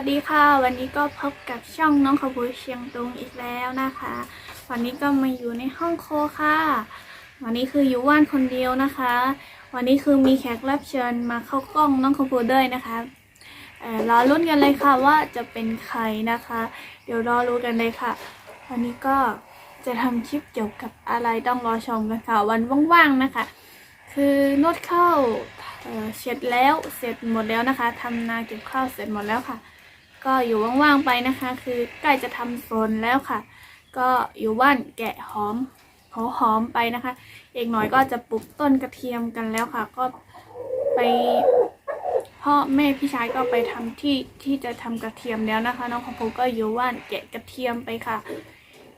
วัสดีค่ะ วันนี้ก็พบกับช่องน้องขบูเชียงตุงอีกแล้วนะคะ วันนี้ก็มาอยู่ในห้องโคค่ะ วันนี้คืออยู่ว่านคนเดียวนะคะ วันนี้คือมีแขกรับเชิญมาเข้ากล้องน้องขบูด้วยนะคะเอ่อรอลุ้นกันเลยค่ะว่าจะเป็นใครนะคะ เดี๋ยวรอรู้กันเลยค่ะ วันนี้ก็จะทำคลิปเกี่ยวกับอะไรต้องรอชมกันค่ะ วันว่างๆนะคะ คือนวดเข้าเอ่อเสร็จแล้วเสร็จหมดแล้วนะคะทำนาเก็บข้าวเสร็จหมดแล้วค่ะ ก็อยู่ว่างๆไปนะคะ คือใกล้จะทำโซนแล้วค่ะ ก็อยู่บ้านแกะหอมหัวหอมไปนะคะอีกหน่อยก็จะปลูกต้นกระเทียมกันแล้วค่ะ ก็ไปพ่อแม่พี่ชายก็ไปทำที่ที่จะทำกระเทียมแล้วนะคะ น้องของผมก็อยู่ว่านแกะกระเทียมไปค่ะ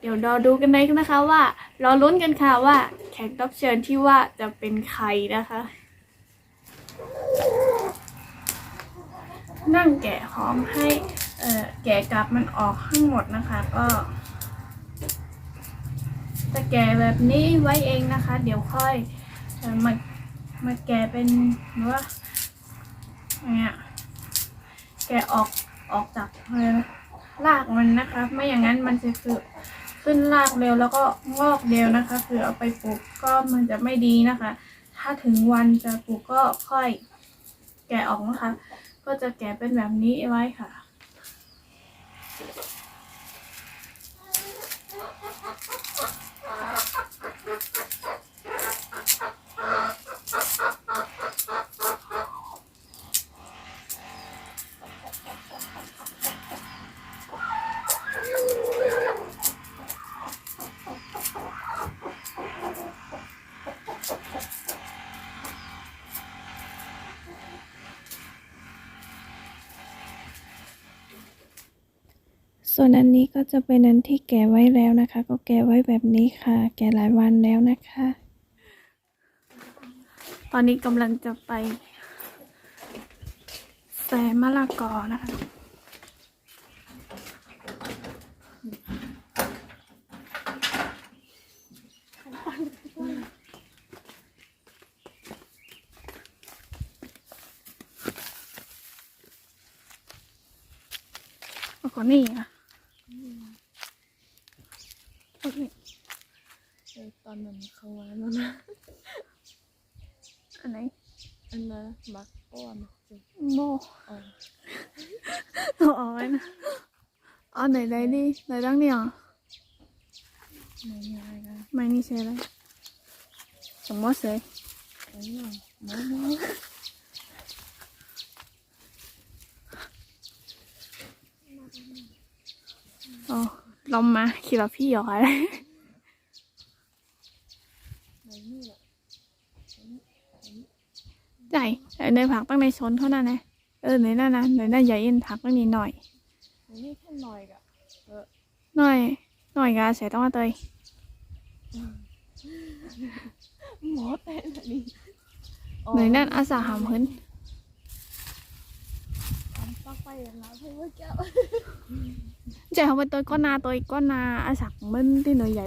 เดี๋ยวรอดูกันเลยนะคะ ว่ารอลุ้นกันค่ะว่าแขกรับเชิญที่ว่าจะเป็นใครนะคะ นั่งแกะหอมให้แกะกลับมันออกทั้งหมดนะคะ ก็จะแกะแบบนี้ไว้เองนะคะ เดี๋ยวค่อยมามาแกะเป็นหรือว่าเนี่ยแกะออกออกจากเอ่อรากมันนะคะ ไม่อย่างนั้นมันจะคือขึ้นรากเร็วแล้วก็งอกเร็วนะคะ คือเอาไปปลูกก็มันจะไม่ดีนะคะ ถ้าถึงวันจะปลูกก็ค่อยแกะออกนะคะ ก็จะแกะเป็นแบบนี้ไว้ค่ะ จะเป็นอันที่แกไว้แล้วนะคะ ก็แกไว้แบบนี้ค่ะ แกหลายวันแล้วนะคะ ตอนนี้กำลังจะไปแซมมะละกอนะคะโอ้โหนี่อะโอเค ตอนนั้นเขาว่านั่นนะ อันไหน อันนั้นมักอ้วนจุด โม อ่อน เอาเอาไว้นะเอาไหนไหนดิไหนดังเนี่ย ไม่ง่ายนะ ไม่นี่ใช่เลยสมมติใส่ อันนั้นหมูหมูอ๋อลมมาคิดว่าพี่เหรอคะไม่ใช่ในผักตั้งในชนเท่านั้นนะเออในนั่นนะในนั่นใหญ่ยินผักตั้งนี้หน่อยนี่แค่หน่อยกะ หน่อยหน่อยกาเสียต้องมาเตยหมอแต่ละนี่ในนั่นอาสาหามพื้นทำปักไปอย่างนั้นให้ว่าแก้ว ใจเขาไปเตยก้อนนาเตยก้อนนาอาสักมันที่หน่อยใหญ่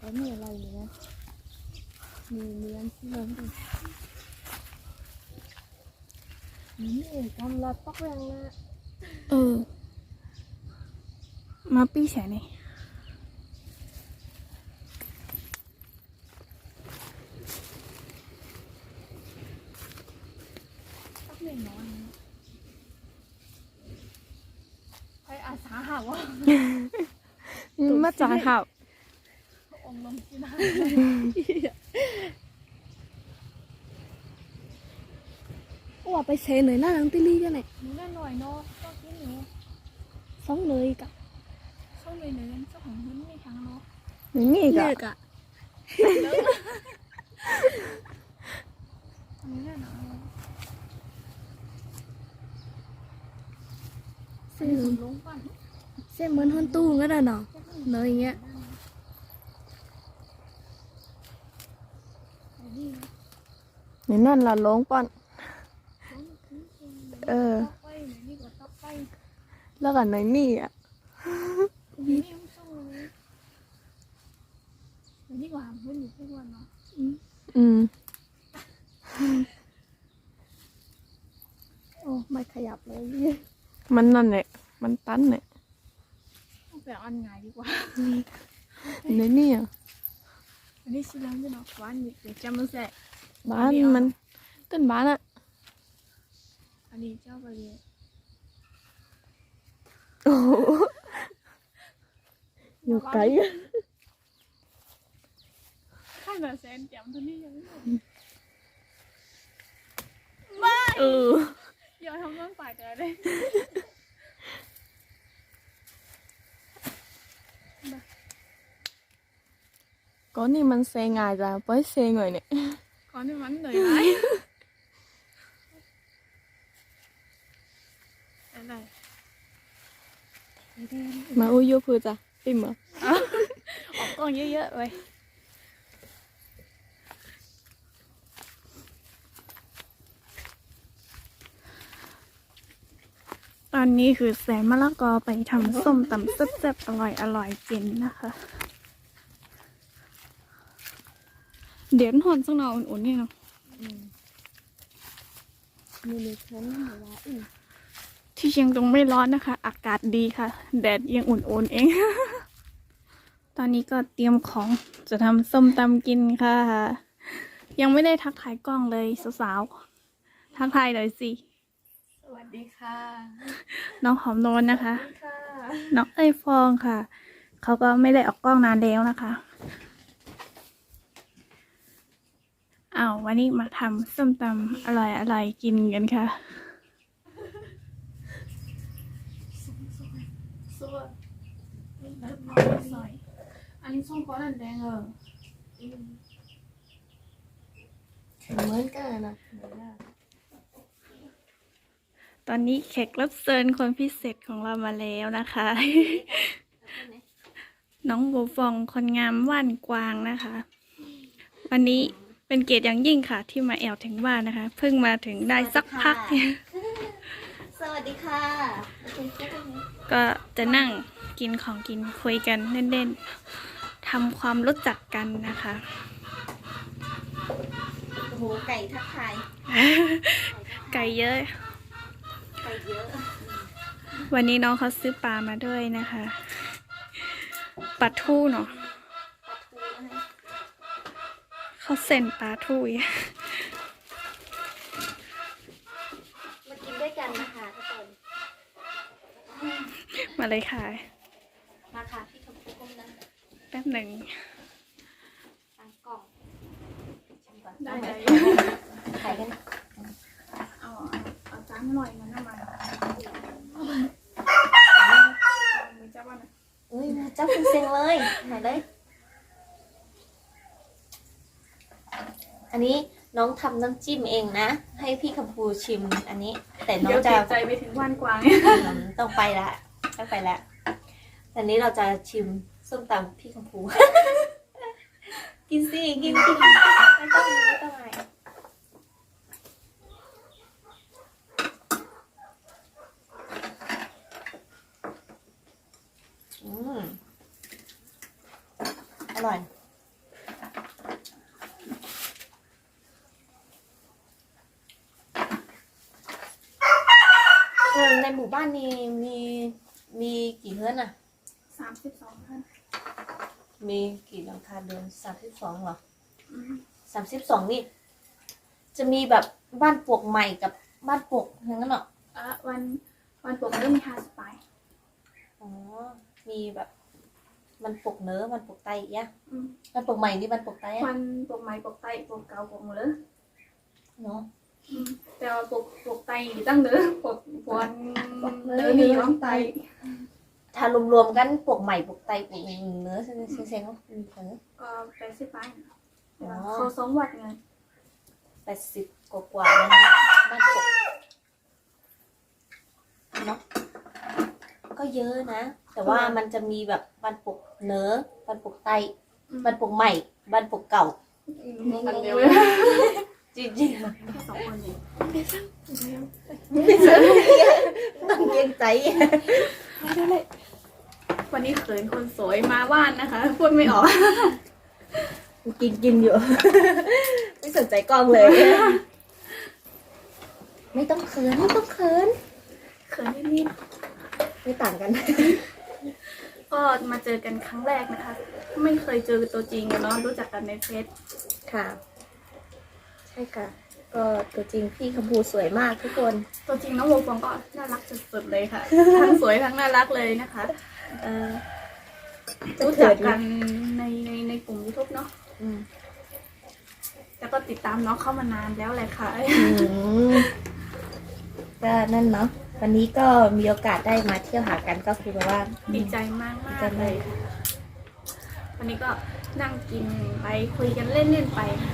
เลยนี่แต่ตัวนี้นี่ใช้งานในไหนในนั่นมันเรียบบ้านแล้วมีอะไรอยู่นะ มีเลี้ยงที่เลี้ยงดินี่กำลังปักแรงนะเออ มาปี้แฉนี่ปักแรงน้อยใครอาสาหาว่ามาจานค่ะองลงที่นั่น ว่าไปเซหน่อยหน้าหลังติลี่กันไหนหนูแน่หน่อยเนาะก็กินหนูสองเลยกะช่วงเลยเนื้อเจ้าของพื้นไม่ทั้งเนาะหนึ่งนี่กะอันนี้แน่นอนเส้นลงก่อนเส้นเหมือนฮอนตู้ก็ได้เนาะเนยอย่างเงี้ย น นี่นั่นละลงป้อน เออไปไหนนี่ก็ต้องไปแล้วกันในนี่อะนี่ไม่ต้องเลยอันนี้ก็หามเพื่อนอยู่ทุกวันเนาะอืมโอ้ไม่ขยับเลย มันนั่นแหละมันตันเนี่ยต้องไปเอาอันไงายดีกว่าในนี่อะอันนี้ชิลังจะเนาะหวานอยู่เดี๋ยวจะมันแสะ บ้านมันต้นบ้านอะอันนี้เจ้าไปเลยโอ้โหอยู่ไกลอะข้างแบบแสนเจียมเท่านี้ยังไม่หมดเอออย่าทำต้นฝ่ายกันเลยก็นี่มันเซงายจ้ะไปเซงหน่อยเนี่ยก่อนที่มันเหนื่อย ไหมอะไรมาอุ้ยยูพูจ้ะติมเหรอออกกล้องเยอะๆเลยตอนนี้คือแสนมะละกอไปทำส้มตำแซ่บๆอร่อยอร่อยๆกินนะคะ เดี๋ยวหอนสักหน่อยอุ่นๆนี่เนาะมีเลยฉันหัวอื่นที่เชียงตุงไม่ร้อนนะคะ อากาศดีค่ะ แดดยังอุ่นๆเอง ตอนนี้ก็เตรียมของจะทำส้มตำกินค่ะ ยังไม่ได้ทักทายกล้องเลยสาวๆทักทายหน่อยสิสวัสดีค่ะ น้องหอมโนนนะคะค่ะน้องเอ้ยฟองค่ะ เขาก็ไม่ได้ออกกล้องนานแล้วนะคะ เอาววันนี้มาทำส้มตำอร่อยอร่อยๆกินกันค่ะสวัสดีอันนี้ส้มก้อนแดงเออเหมือนกันนะตอนนี้แขกรับเชิญคนพิเศษของเรามาแล้วนะคะ น้องโบฟองคนงามว่านกวางนะคะ วันนี้ เป็นเกียรติอย่างยิ่งค่ะ ที่มาแอวถึงบ้านนะคะ เพิ่งมาถึงได้สักพักสวัสดีค่ะ ก็จะนั่งกินของกินคุยกันเล่นๆทำความรู้จักกันนะคะ โอ้โหไก่ทักทายไก่เยอะ ไก่เยอะ วันนี้น้องเขาซื้อปลามาด้วยนะคะปลาทูเนาะปลาทูนะคะ เขาเส้นปลาทูอีกมากินด้วยกันนะคะทุกคน มาเลยค่ะ มาค่ะพี่คำพูดนะแป๊บหนึ่งตั้งกล่องชิมก่อนได้เอาไหมเลยไข่กันเอาเอาจานหน่อยมันเอามามือจับว่านะอุ้ยมาเจ้าคุณเซ็งเลยไหนเลย อันนี้น้องทำน้ำจิ้มเองนะ ให้พี่คำพูชิมอันนี้ แต่น้องเดี๋ยวจะเสียใจไปถึงวันกวาง อืมต้องไปละต้องไปละแต่นี้เราจะชิมส้มตำพี่คำพู กินสิกินกินไม่ต้องไม่ต้องอะไรอืมอร่อย เออในหมู่บ้านนี้มีมีกี่เฮือนอะ สามสิบสองท่าน มีกี่หลังคาเรือนสามสิบสองเหรอสามสิบสองนี่ จะมีแบบบ้านปลวกใหม่กับบ้านปลวกอย่างนั้นเหรออะวันวันปกเริ่มมีฮาสไปอ๋อ มีแบบ มันปลวกเนื้อมันปลวกไตอีกอะอืมมันปลวกใหม่นี่มันปลวกไตอะวันปกใหม่ปกไตปกเก่าปกหมดเลยเนาะอืมแต่ว่าปกปกไตอยู่ตั้งเด้อปกปวนเนื้อมีร้องไต ถ้ารวมๆกันปลวกใหม่ปลวกไตปลวกเนื้อเซ็งๆก็มีเนื้อก็แปดสิบไปอ๋อเขาสองวัดไงแปดสิบกว่าๆนะคะบ้านปลวกเนาะก็เยอะนะ แต่ว่ามันจะมีแบบบ้านปลวกเนื้อบ้านปลวกไตบ้านปลูกใหม่บ้านปลูกเก่าอันเดียวจริงๆแค่สองคนเองไม่สนต้องเกรงใจ วันนี้เขินคนสวยมาบ้านนะคะ พูดไม่ออก กินกินอยู่ ไม่สนใจกล้องเลย ไม่ต้องเขินไม่ต้องเขินเขินนิดไม่ต่างกัน ๆก็มาเจอกันครั้งแรกนะคะ ไม่เคยเจอตัวจริงอะเนาะรู้จักกันในเฟซค่ะ ใช่ค่ะ ก็ตัวจริงพี่คำพูสวยมากทุกคน ตัวจริงน้องโวฟองก็น่ารักสุดๆเลยค่ะ ทั้งสวยทั้งน่ารักเลยนะคะ เออรู้จักกันในในในกลุ่มยูทูบเนาะอืมแล้วก็ติดตามน้องเข้ามานานแล้วแหละค่ะ อืมก็นั่นเนาะวันนี้ก็มีโอกาสได้มาเที่ยวหากันก็คือแบบว่า ดีใจมากมากๆเลยค่ะวันนี้ก็นั่งกินไปคุยกันเล่นๆไปค่ะ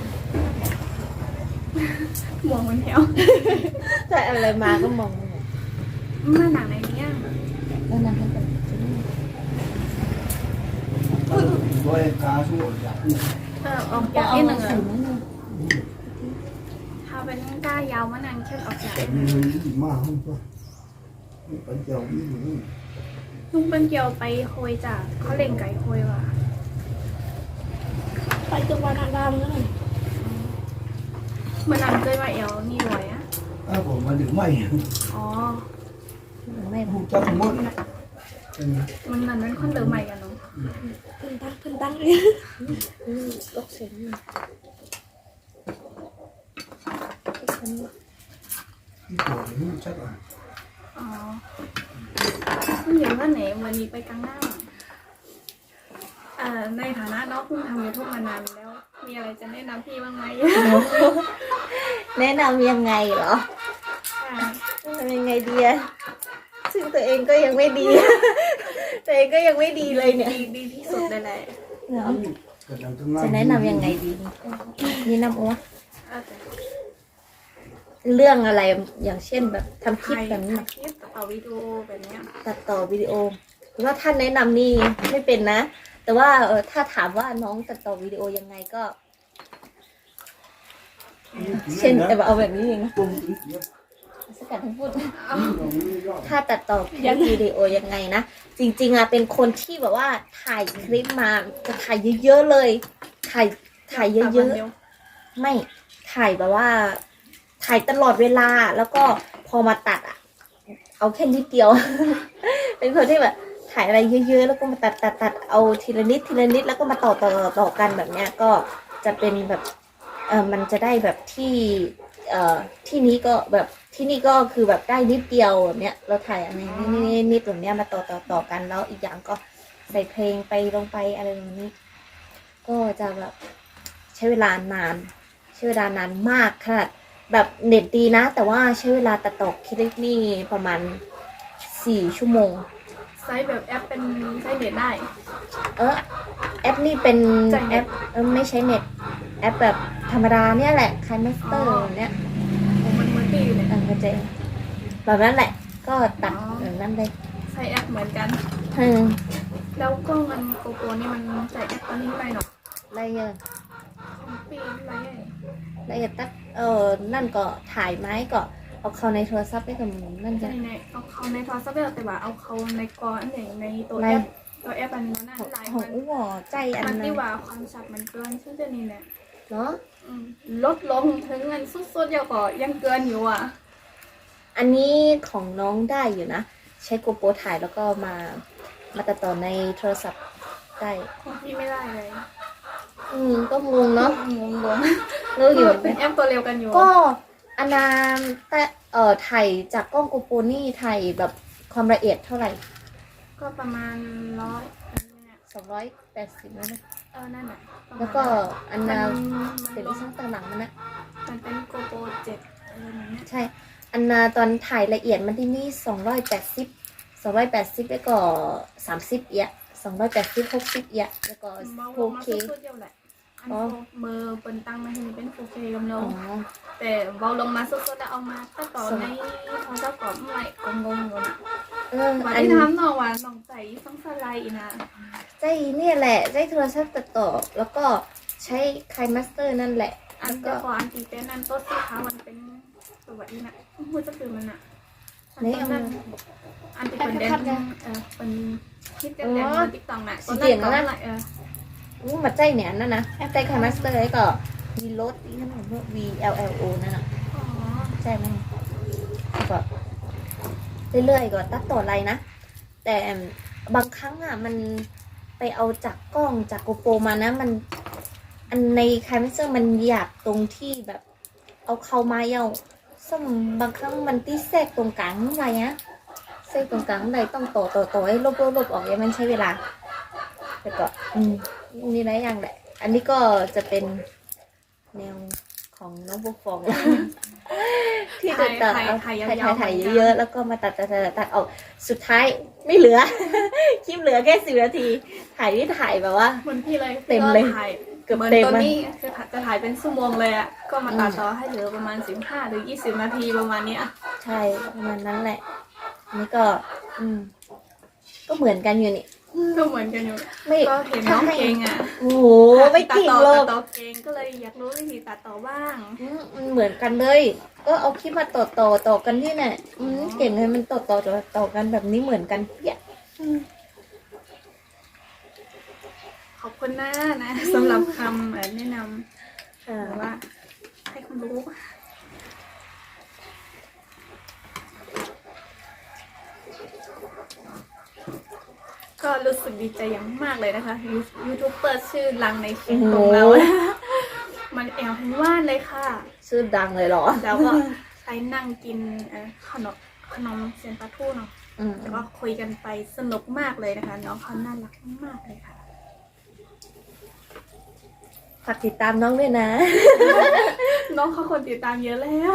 มองมันแถวถ้าอะไรมาก็มองมาหนังในเนี้ย แล้วนั่นให้เป็น เออออกจากที่หนึ่งอะถ้าเป็นก้ายาวมันนั่งแค่ออกจาก Cái này gì mà không có. Bánh chèo biết nữa. ลุงเป็นเกียวไปคุยจ้ะเขาเล่งไก่คุยว่ะไปจังหวัดนารามนั่นน่ะเมื่อนั้นเคยมาเอวนี่รวยอะ À, bỏ mà được mày. อ๋อไม่ Không chắc không mất. Ừ. มันมันนั้นคนเดิมใหม่กันเนาะ เพิ่นตั้งเพิ่นตั้งเลยลกเสียง Cái cổ thì không chắc là. อ๋อคุณเห็นว่าไหนวันนี้ไปกลางหน้าอะเอ่อในฐานะน้องเพิ่งทำยูทูบมานานแล้ว มีอะไรจะแนะนำพี่บ้างไหมแนะนำยังไงเหรอทำยังไงดีอะซึ่งตัวเองก็ยังไม่ดี ตัวเองก็ยังไม่ดีเลยเนี่ย ดีดีที่สุดเลยแหละเนาะ Cái nào tương lai จะแนะนำยังไงดีแนะนำว่าเอาแต่เรื่องอะไรอย่างเช่นแบบทำคลิปถ่ายแบบนี้ถ่ายคลิปต่อวิดีโอแบบเนี้ยตัดต่อวิดีโอหรือว่าท่านแนะนำนี่ไม่เป็นนะ แต่ว่าเออถ้าถามว่าน้องตัดต่อวิดีโอยังไงก็ เช่นแต่ว่าเอาแบบนี้เอง สกัดทั้งพูดเอา Rồi mới rõ. ถ้าตัดต่อคลิปวิดีโอยังไงนะ จริง ๆอะเป็นคนที่แบบว่าถ่ายคลิปมาจะถ่ายเยอะๆเลย ถ่ายถ่ายเยตัดวันอะดีวๆไม่ถ่ายแบบว่า ถ่ายตลอดเวลาแล้วก็พอมาตัดอะเอาแค่นิดเดียว เป็นคนที่แบบถ่ายอะไรเยอะ ๆ แล้วก็มาตัดตัดตัดเอาทีละนิดทีละนิดแล้วก็มาต่อต่อต่อต่อกันแบบเนี้ยก็จะเป็นแบบเออมันจะได้แบบที่ เอ่อที่นี้ก็แบบที่นี่ก็คือแบบได้นิดเดียวแบบเนี้ยเราถ่ายอะไรนิดนิดนิดแบบเนี้ยมาต่อต่อต่อกันแล้วอีกอย่างก็ใส่เพลงไปลงไปอะไรแบบนี้ ก็จะแบบใช้เวลานานใช้เวลานานมากขนาดแบบเน็ตดีนะ แต่ว่าใช้เวลาตัดต่อคลิปนี่ประมาณสี่ชั่วโมง ไซส์แบบแอปเป็นไซส์เน็ตได้ เออแอปนี่เป็นจ่ายเน็แอตปเออไม่ใช้เน็ตแอปแบบ ธรรมดาเนี่ยแหละคายมาสเตอร์อ๋อเนี่ยผมมันมือตีเลยเออเข้าใจแบบนั้นแหละ ก็ตัดอ๋อแบบนั้นเลยใช้แอปเหมือนกันเออแล้วกล้องมันโกโปรนี่มันใส่แอปอันนี้ไปเนาะละเอียดของปีอะไรไงละเอียดตักเออนั่นก็ถ่ายไม้ก็เอาเข้าในโทรศัพท์ไปกับนั่นในจะในเอาเขาในโทรศัพท์แต่ว่าเอาเขาในกออันไหนในตัวในแอปตัวแอปอันนั้นน่ะของลายของมันอู้หอใจอันมันนั้ที่นว่าความชัดมันเกินซึ่งจะนี่เนี่ย เนาะอืมลดลงถึงเงินสุดๆเดียวก็ยังเกินอยู่อะ อันนี้ของน้องได้อยู่นะ ใช้โกโปรถ่ายแล้วก็มา มาตัดต่อในโทรศัพท์ได้ของพี่ไม่ได้เลย อืมก็งงเนาะงงงเลิกอยู่เป็นแอปตัวเร็วกันอยู่ ก็อันนานแต่เอ่อถ่ายจากกล้องโกโปรนี่ถ่ายแบบความละเอียดเท่าไหร่ ก็ประมาณร้อยอันเนี้ยสองร้อยแปดสิบแล้วนะเออนั่นแหละประมาณแล้วก็อันมันนามันเป็นลอีงช่างต่างหลังมันนะมันเป็นโกโปรเจ็ดอะไรแบบเนี้ยใช่ อันนาตอนถ่ายละเอียดมันที่นี่สองร้อยแปดสิบสองร้อยแปดสิบแล้วก็สามสิบเอียสองร้อยแปดสิบหกสิบเอียแล้วก็เบาลโองมาเค สุดๆเดียวแหละอันอ๋อเบอร์เปินตั้งมาให้มันเป็น 4K กำลัอ๋งอแต่เบาลงมาสุดๆแล้วเอามาตัดต่อในโทรศัพท์ก่อนไม่ก็งงอยู่นะเออวันอันที่ทำหน่อว่าหน่องใจต้องสไลด์อีนะใจเนี่ยแหละใจโทรศัพท์ตัดต่อแล้วก็ใช้คายมาสเตอร์นั่นแหละ อันแต่ก่อนอันตีเป็นอันโต๊ะสีขาวมันเป็นตัวนี้นะพูดจะคือมันอะอันตอนนั้นอันที่เป็นแดนเออเป็นคิดกันแดนในติ๊กต็อกน่ะตอนนั้นก็อะไรเออ อู้มาใจเนี่ยนั่นนะแอปใจคามาสเตอร์ไอ้ก็มีรถนี่นั่นน่ะ V L L O นั่นน่ะใช่ไหมก็เรื่อยๆก็ตัดต่ออะไรนะ แต่บางครั้งอะมันไปเอาจากกล้องจากโกโปรมานะ มันอันในคายมิเซอร์มันอยากตรงที่แบบ เอาเข้ามาเยาซึ่งบางครั้งมันตีแทรกตรงกลางอะไรเงี้ยแทรกตรงกลางอะไรต้องต่อต่อต่อให้ลบลบลบออกเนี่ยมันใช้เวลาแต่ก็อืม นี่หลายอย่างแหละ อันนี้ก็จะเป็นแนวของน้องบุฟฟองที่จะตัดเอาถ่ายถ่ายถ่ายเยอะๆแล้วก็มาตัดตัดตัดตัดออกสุดท้ายไม่เหลือ คลิปเหลือแค่สิบนาที ถ่ายที่ถ่ายแบบว่าเหมือนพี่เลยเต็มเลยถ่ายเกือบเหมือนเต็มตัวอะนี้จะถ่ายจะถ่ายเป็นชั่วโมงเลยอะก็มาตัดต่อให้เหลือประมาณสิบห้าหรือยี่สิบนาทีประมาณเนี้ยใช่ประมาณนั้นแหละอันนี้ก็ อืม ก็เหมือนกันอยู่นี่ ก็เหมือนกันอยู่ไม่ก็เห็นน้องเก่งอะโอ้โหไม่เก่งตัดเลต่อยตัดต่อเก่งก็เลยอยากรู้วิธีตัดต่อบ้างอืมมันเหมือนกันเลย ก็เอาคลิปมาต่อต่อต่อกันที่เนี่ยอืมเก่งเลยมันต่อต่อต่อต่อกันแบบนี้เหมือนกันเปี้ยขอบคุณนะนะสำหรับคำเอ่อแนะนำอ่าหรือว่าให้ความรู้ ก็รู้สึกดีใจอย่างมากเลยนะคะยูยูทูบเบอร์ชื่อดังในเชียงตุงเรา มันแอลทั้งว่านเลยค่ะ ชื่อดังเลยเหรอ แล้วก็ใช้นั่งกินเอ่อขนมขนมเซยนปลาทูเนาะอืมแล้วก็คุยกันไปสนุกมากเลยนะคะ น้องเขาน่ารักมากเลยค่ะฝากติดตามน้องด้วยนะ น้องเขาคนติดตามเยอะแล้ว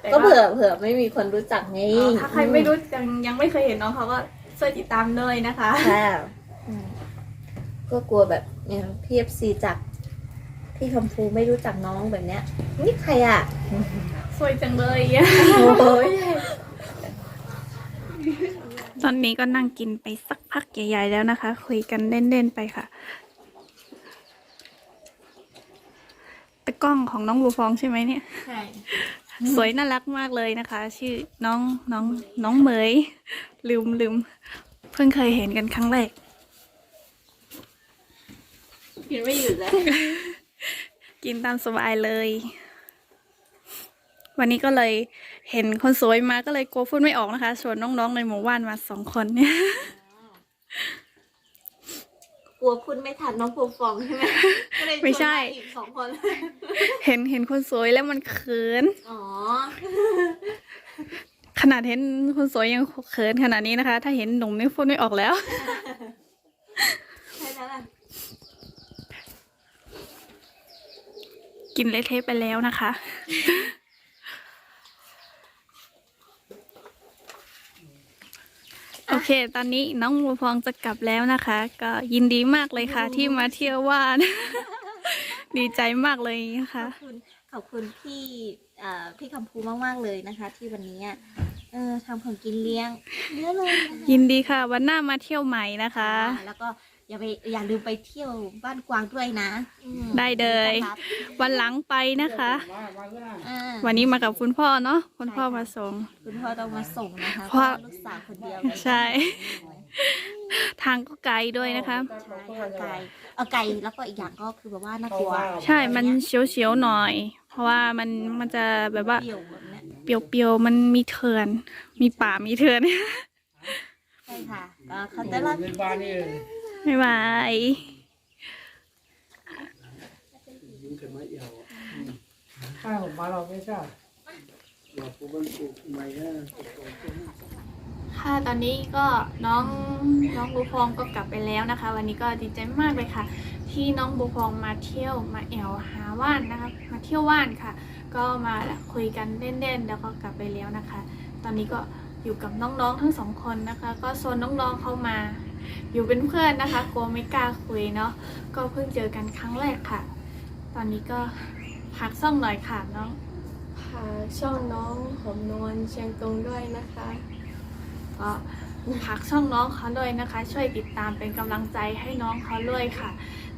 แต่ก็เผื่อเผื่อไม่มีคนรู้จักไงอ๋อถ้าใครไม่รู้ยังยังไม่เคยเห็นน้องเขาก็ ช่วยติดตามเลยนะคะ ค่ะอืมก็กลัวแบบเนี่ยพีเอฟซีจากพี่คำพูไม่รู้จักน้องแบบเนี้ย นี่ใครอะ สวยจังเลยโอ้ยตอนนี้ก็นั่งกินไปสักพักใหญ่ๆแล้วนะคะ คุยกันเล่นๆไปค่ะตะกล้องของน้องบูฟองใช่ไหมเนี่ย ใช่ สวยน่ารักมากเลยนะคะ ชื่อน้องน้องน้องเหมย ลืมลืมเพิ่งเคยเห็นกันครั้งแรกกินไม่หยุดแล้ว กินตามสบายเลย วันนี้ก็เลยเห็นคนสวยมาก็เลยกลัวพูดไม่ออกนะคะชวนน้องๆในหมู่บ้านมาสองคนเนี่ย กลัวพูดไม่ทันน้องปูฟองใช่ไหมก็เลยชวนไม่ใช่อีกสองคน เห็นเห็นคนสวยแล้วมันเขิน อ๋อ ขนาดเห็นคนสวยยังเขินขนาดนี้นะคะ ถ้าเห็นหนุ่มนี่พูดไม่ออกแล้ว ใช่แล้วล่ะกินเละเทะไปแล้วนะคะ โอ เค ตอนนี้น้องบัวฟองจะกลับแล้วนะคะ ก็ยินดีมากเลยค่ะ ที่มาเที่ยวว่าน ดีใจมากเลยนะขคะอบคุณขอบคุณพี่เอ่อพี่คำพูมากๆเลยนะคะ ที่วันนี้อะเออทำของกินเลี้ยงเยอะเลยนะคะยินดีค่ะ วันหน้ามาเที่ยวใหม่นะคะอ่าแล้วก็ อย่าไปอย่าลืมไปเที่ยวบ้านกวางด้วยนะอืมได้เลยครับวันหลังไปนะคะ อ่าวันนี้มากับคุณพ่อเนาะคุณพ่อมาส่ง คุณพ่อต้องมาส่งนะคะเพราะลูกสาวคนเดียวใช่ ทางก็ไกลด้วยนะคะ ใช่ค่ะไก่เอาไก่แล้วก็อีกอย่างก็คือแบบว่าน่ากลัวใช่มันเฉียวๆหน่อย เพราะว่ามันมันจะแบบว่าเดี่ยวแบบเนี้ยเปรียวๆมันมีเถื่อน มีป่ามีเถื่อน ใช่ค่ะก็เขาจะรับเงินบ้านนี่ บ๊ายบายยิงกันมาเอี่ยวข้าวมาเราไม่ใช่เราปูบันปูไม่ฮะค่ะตอนนี้ก็น้องน้องบูฟองก็กลับไปแล้วนะคะ วันนี้ก็ดีใจมากเลยค่ะ ที่น้องบูฟองมาเที่ยวมาแอวหาว่านนะคะ มาเที่ยวว่านค่ะ ก็มาคุยกันเล่นๆแล้วก็กลับไปแล้วนะคะ ตอนนี้ก็อยู่กับน้องๆทั้งสองคนนะคะ ก็โซนน้องๆเข้ามา อยู่เป็นเพื่อนนะคะกลัวไม่กล้าคุยเนาะก็เพิ่งเจอกันครั้งแรกค่ะ ตอนนี้ก็พักซ่องหน่อยค่ะน้องพาช่องน้องหอมนวลเชียงตุงด้วยนะคะก็พักช่องน้องเขาด้วยนะคะ ช่วยติดตามเป็นกำลังใจให้น้องเขาด้วยค่ะ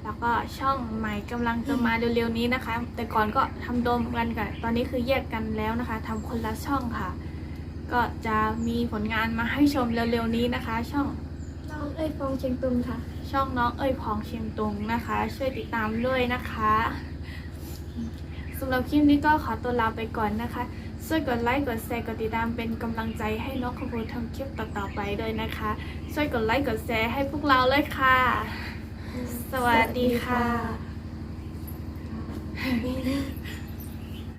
แล้วก็ช่องใหม่กำลังจะมาเร็วๆนี้นะคะ แต่ก่อนก็ทำโดมกันกันตอนนี้คือแยกกันแล้วนะคะทำคนละช่องค่ะ ก็จะมีผลงานมาให้ชมเร็วๆนี้นะคะ ช่องน้อง เอ้ยฟองเชียงตุงค่ะ ช่องน้องเอ้ยพองเชียงตุงนะคะ ช่วยติดตามด้วยนะคะสำหรับคลิปนี้ก็ขอตัวลาไปก่อนนะคะ ช่วยกดไลค์ กดแชร์ กดติดตามเป็นกำลังใจให้น้องขบูทำคลิปต่อๆไปด้วยนะคะ ช่วยกดไลค์ กดแชร์ให้พวกเราเลยค่ะ สวัสดีค่ะ